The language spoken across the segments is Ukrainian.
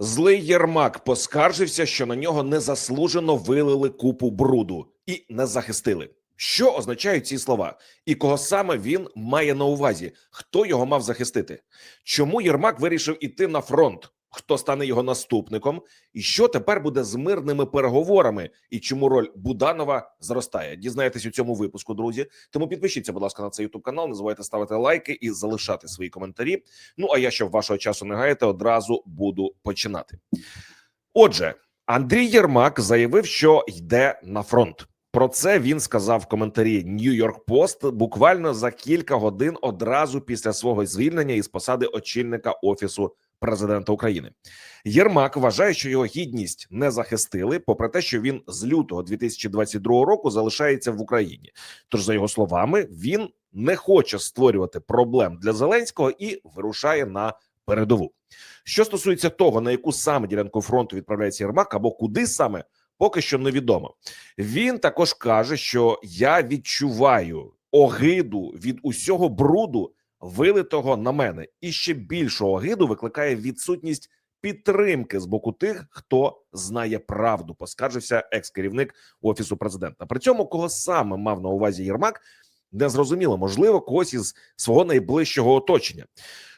Злий Єрмак поскаржився, що на нього незаслужено вилили купу бруду і не захистили. Що означають ці слова, і кого саме він має на увазі? Хто його мав захистити? Чому Єрмак вирішив іти на фронт? Хто стане його наступником? І що тепер буде з мирними переговорами? І чому роль Буданова зростає? Дізнаєтесь у цьому випуску, друзі. Тому підпишіться, будь ласка, на цей ютуб канал. Не забувайте ставити лайки і залишати свої коментарі. Ну а я, щоб вашого часу не гаяти, одразу буду починати. Отже, Андрій Єрмак заявив, що йде на фронт. Про це він сказав в коментарі New York Post буквально за кілька годин одразу після свого звільнення із посади очільника офісу президента України. Єрмак вважає, що його гідність не захистили, попри те, що він з лютого 2022 року залишається в Україні. Тож, за його словами, він не хоче створювати проблем для Зеленського і вирушає на передову. Що стосується того, на яку саме ділянку фронту відправляється Єрмак або куди саме, поки що невідомо. Він також каже, що я відчуваю огиду від усього бруду, вилитого на мене, і ще більшого огиду викликає відсутність підтримки з боку тих, хто знає правду. Поскаржився екс-керівник офісу президента. При цьому кого саме мав на увазі Єрмак, не зрозуміло, можливо, когось із свого найближчого оточення.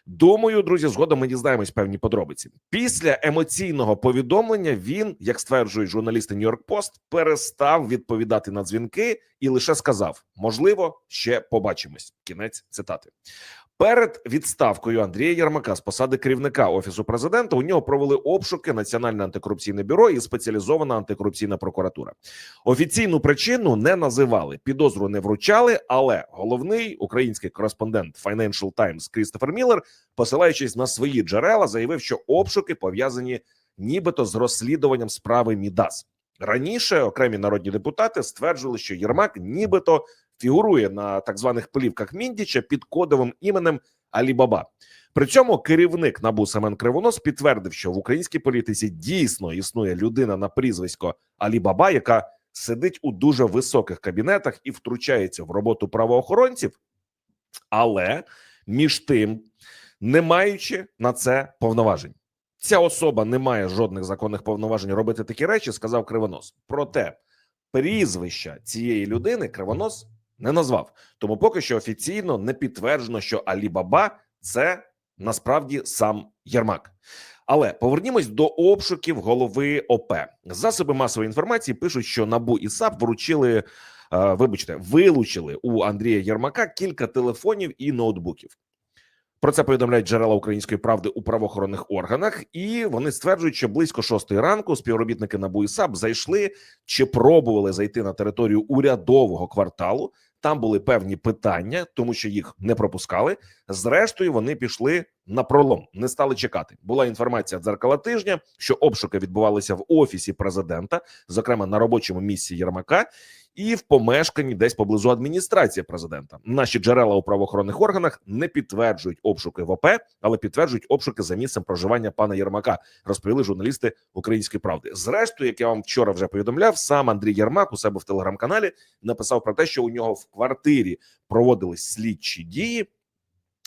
Думаю, друзі, згодом ми дізнаємось певні подробиці. Після емоційного повідомлення він, як стверджують журналісти York Post, перестав відповідати на дзвінки і лише сказав: можливо, ще побачимось. Кінець цитати. Перед відставкою Андрія Єрмака з посади керівника офісу президента у нього провели обшуки Національне антикорупційне бюро і спеціалізована антикорупційна прокуратура. Офіційну причину не називали, підозру не вручали. Але головний український кореспондент Financial Times Крістофер Міллер, посилаючись на свої джерела, заявив, що обшуки пов'язані нібито з розслідуванням справи Мідас. Раніше окремі народні депутати стверджували, що Єрмак нібито фігурує на так званих плівках Міндіча під кодовим іменем Алібаба. При цьому керівник НАБУ Семен Кривонос підтвердив, що в українській політиці дійсно існує людина на прізвисько Алібаба, яка сидить у дуже високих кабінетах і втручається в роботу правоохоронців, але між тим, не маючи на це повноважень. Ця особа не має жодних законних повноважень робити такі речі, сказав Кривонос. Проте прізвища цієї людини Кривонос не назвав. Тому поки що офіційно не підтверджено, що Алібаба це насправді сам Єрмак. Але повернімось до обшуків голови ОП. Засоби масової інформації пишуть, що набу і САП вручили, е, вибачте, вилучили у Андрія Єрмака кілька телефонів і ноутбуків. Про це повідомляють джерела української правди у правоохоронних органах, і вони стверджують, що близько шостої ранку співробітники НАБУ і САП зайшли чи пробували зайти на територію урядового кварталу. Там були певні питання, тому що їх не пропускали. Зрештою, вони пішли на пролом, не стали чекати. Була інформація дзеркала тижня, що обшуки відбувалися в офісі президента, зокрема на робочому місці Єрмака, і в помешканні десь поблизу адміністрації президента. Наші джерела у правоохоронних органах не підтверджують обшуки в ОП, але підтверджують обшуки за місцем проживання пана Єрмака. Розповіли журналісти Української правди. Зрештою, як я вам вчора вже повідомляв, сам Андрій Єрмак у себе в телеграм-каналі написав про те, що у нього в квартирі проводились слідчі дії.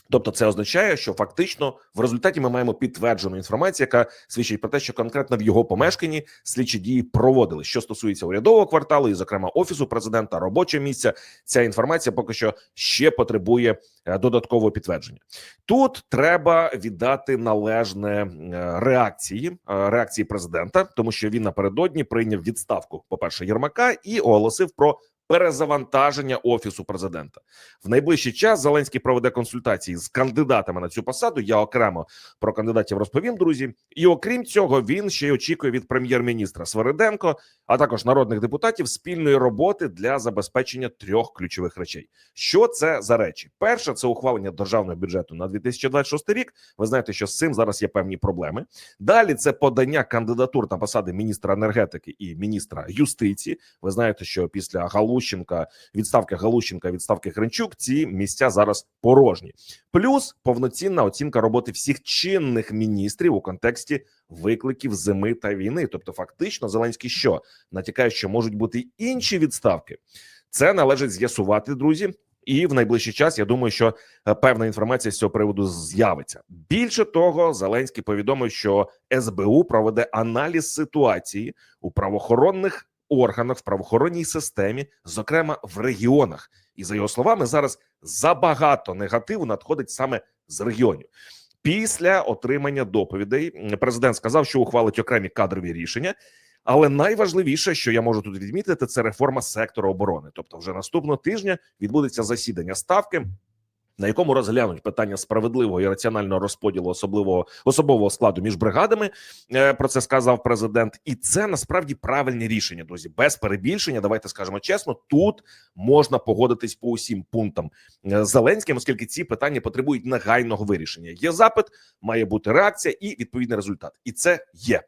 Тобто, це означає, що фактично в результаті ми маємо підтверджену інформацію, яка свідчить про те, що конкретно в його помешканні слідчі дії проводили. Що стосується урядового кварталу, і зокрема офісу президента, робочого місця, ця інформація поки що ще потребує е, додаткового підтвердження. Тут треба віддати належне е, реакції е, реакції президента, тому що він напередодні прийняв відставку, по перше, Єрмака і оголосив про перезавантаження офісу президента в найближчий час. Зеленський проведе консультації з кандидатами на цю посаду. Я окремо про кандидатів розповім, друзі. І окрім цього, він ще й очікує від прем'єр-міністра Свириденко, а також народних депутатів спільної роботи для забезпечення трьох ключових речей. Що це за речі? Перше це ухвалення державного бюджету на 2026 рік. Ви знаєте, що з цим зараз є певні проблеми. Далі це подання кандидатур на посади міністра енергетики і міністра юстиції. Ви знаєте, що після Галущенка відставки Галущенка, відставки Гринчук, ці місця зараз порожні. Плюс повноцінна оцінка роботи всіх чинних міністрів у контексті викликів зими та війни. Тобто, фактично, Зеленський що натякає, що можуть бути інші відставки. Це належить з'ясувати, друзі. І в найближчий час я думаю, що е, певна інформація з цього приводу з'явиться. Більше того, Зеленський повідомив, що СБУ проведе аналіз ситуації у правоохоронних органах в правоохоронній системі, зокрема в регіонах. І за його словами, зараз забагато негативу надходить саме з регіонів. Після отримання доповідей президент сказав, що ухвалить окремі кадрові рішення. Але найважливіше, що я можу тут відмітити, це реформа сектору оборони. Тобто, вже наступного тижня відбудеться засідання ставки, на якому розглянуть питання справедливого і раціонального розподілу особливого особового складу між бригадами. Е, Про це сказав президент, і це насправді правильне рішення. Друзі, без перебільшення. Давайте скажемо чесно, тут можна погодитись по усім пунктам е, Зеленським, оскільки ці питання потребують негайного вирішення. Є запит, має бути реакція і відповідний результат. І це є.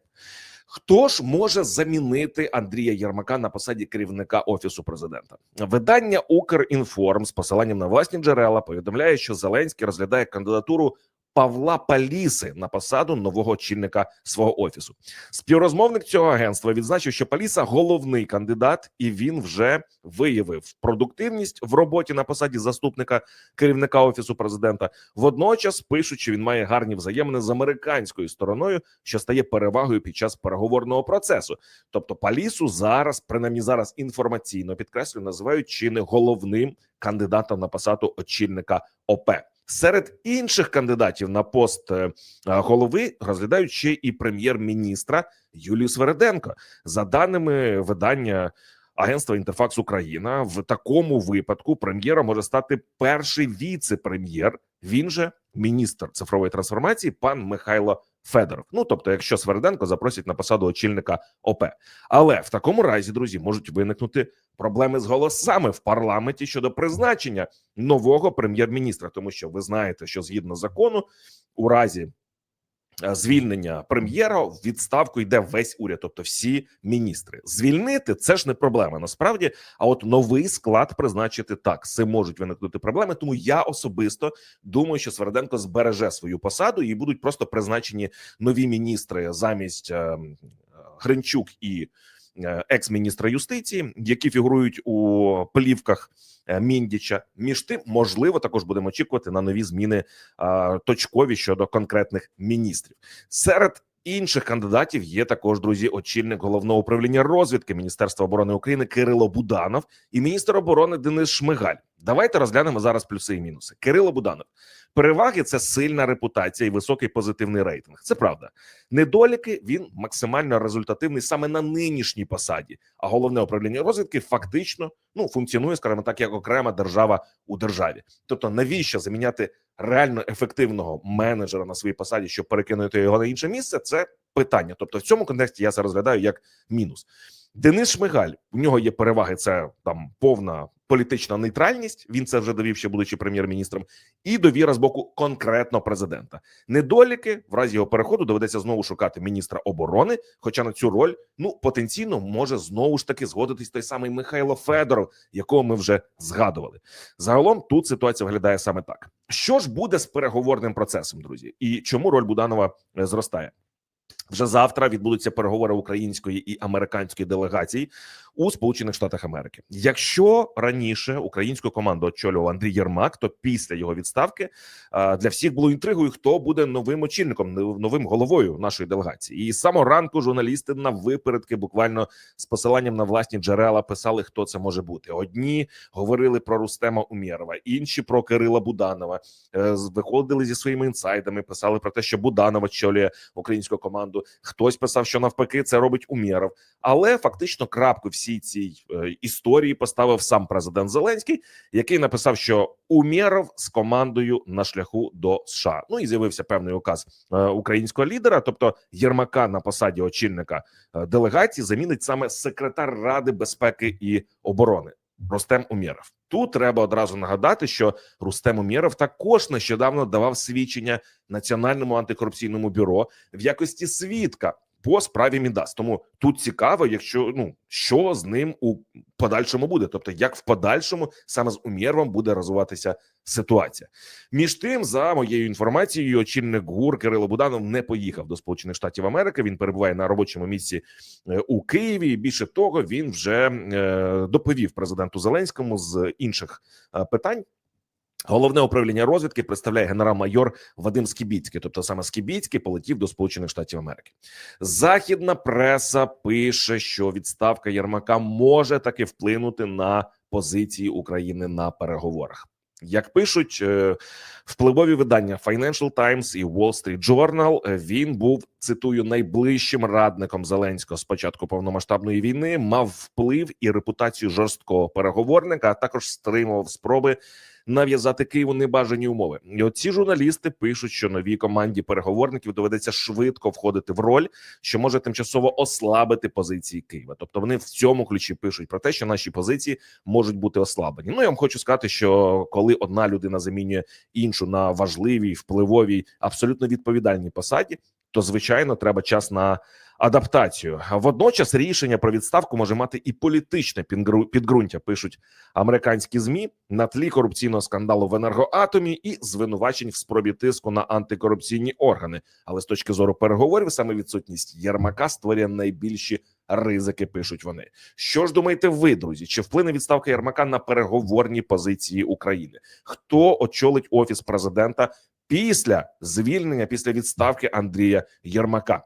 Хто ж може замінити Андрія Єрмака на посаді керівника офісу президента? Видання Укрінформ з посиланням на власні джерела повідомляє, що Зеленський розглядає кандидатуру Павла Паліси на посаду нового очільника свого офісу. Співрозмовник цього агентства відзначив, що Паліса головний кандидат, і він вже виявив продуктивність в роботі на посаді заступника керівника офісу президента. Водночас пишуть, що він має гарні взаємини з американською стороною, що стає перевагою під час переговорного процесу. Тобто, Палісу зараз, принаймні зараз інформаційно підкреслюю, називають чи не головним кандидатом на посаду очільника ОП. Серед інших кандидатів на пост е, голови розглядають ще і прем'єр-міністра Юлію Свереденко. За даними видання агентства Інтерфакс Україна, в такому випадку прем'єром може стати перший віце-прем'єр. Він же міністр цифрової трансформації, пан Михайло Федоров. Ну тобто, якщо Сверденко запросять на посаду очільника ОП, але в такому разі, друзі, можуть виникнути проблеми з голосами в парламенті щодо призначення нового прем'єр-міністра, тому що ви знаєте, що згідно закону, у разі звільнення прем'єра в відставку йде весь уряд, тобто всі міністри. Звільнити це ж не проблема насправді. А от новий склад призначити так, це можуть виникнути проблеми. Тому я особисто думаю, що Сверденко збереже свою посаду і будуть просто призначені нові міністри замість е, Гринчук і е, екс-міністра юстиції, які фігурують у плівках е, Міндіча. Між тим, можливо, також будемо очікувати на нові зміни е, точкові щодо конкретних міністрів. Серед інших кандидатів є також друзі, очільник головного управління розвідки Міністерства оборони України Кирило Буданов і міністр оборони Денис Шмигаль. Давайте розглянемо зараз плюси і мінуси. Кирило Буданов. Переваги це сильна репутація і високий позитивний рейтинг. Це правда. Недоліки він максимально результативний саме на нинішній посаді. А головне управління розвідки фактично ну функціонує, скажімо так, як окрема держава у державі. Тобто, навіщо заміняти реально ефективного менеджера на своїй посаді, щоб перекинути його на інше місце? Це питання. Тобто, в цьому контексті я це розглядаю як мінус. Денис Шмигаль у нього є переваги. Це там повна політична нейтральність. Він це вже довів, ще будучи прем'єр-міністром, і довіра з боку конкретно президента. Недоліки в разі його переходу доведеться знову шукати міністра оборони. Хоча на цю роль ну потенційно може знову ж таки згодитись той самий Михайло Федоров, якого ми вже згадували. Загалом тут ситуація виглядає саме так: що ж буде з переговорним процесом, друзі, і чому роль Буданова е, зростає? Вже завтра відбудуться переговори української і американської делегацій у Сполучених Штатах Америки. Якщо раніше українську команду очолював Андрій Єрмак, то після його відставки для всіх було інтригою, хто буде новим очільником, новим головою нашої делегації. І з самого ранку журналісти на випередки, буквально з посиланням на власні джерела, писали, хто це може бути. Одні говорили про Рустема Умєрова, інші про Кирила Буданова. Е, Виходили зі своїми інсайдами, писали про те, що Буданов очолює українську команду. Хтось писав, що навпаки це робить Умєров. Але фактично крапку всій цій е, історії поставив сам президент Зеленський, який написав, що Умєров з командою на шляху до США. Ну і з'явився певний указ е, українського лідера, тобто Єрмака на посаді очільника е, делегації замінить саме секретар Ради безпеки і оборони. Рустем Умєров. Тут треба одразу нагадати, що Рустем Умєров також нещодавно давав свідчення Національному антикорупційному бюро в якості свідка по справі Мідас. Тому тут цікаво, якщо ну що з ним у подальшому буде, тобто як в подальшому саме з Умєрвом буде розвиватися ситуація. Між тим, за моєю інформацією, очільник ГУР Кирило Буданов не поїхав до Сполучених Штатів Америки. Він перебуває на робочому місці е, у Києві. І Більше того, він вже е, доповів президенту Зеленському з інших е, питань. Головне управління розвідки представляє генерал-майор Вадим Скібіцький, тобто саме Скібіцький полетів до Сполучених Штатів Америки. Західна преса пише, що відставка Єрмака може таки вплинути на позиції України на переговорах. Як пишуть е, впливові видання Financial Times і Wall Street Journal, е, він був цитую найближчим радником Зеленського з початку повномасштабної війни, мав вплив і репутацію жорсткого переговорника, а також стримував спроби нав'язати Києву небажані умови. І оці журналісти пишуть, що новій команді переговорників доведеться швидко входити в роль, що може тимчасово ослабити позиції Києва. Тобто вони в цьому ключі пишуть про те, що наші позиції можуть бути ослаблені. Ну я вам хочу сказати, що коли одна людина замінює іншу на важливій, впливовій, абсолютно відповідальній посаді, то звичайно треба час на адаптацію. Водночас рішення про відставку може мати і політичне підґру- підґрунтя. Пишуть американські змі на тлі корупційного скандалу в енергоатомі і звинувачень в спробі тиску на антикорупційні органи. Але з точки зору переговорів, саме відсутність Єрмака створює найбільші ризики. Пишуть вони. Що ж думаєте, ви, друзі? Чи вплине відставка Єрмака на переговорні позиції України? Хто очолить офіс президента? Після звільнення, після відставки Андрія Єрмака,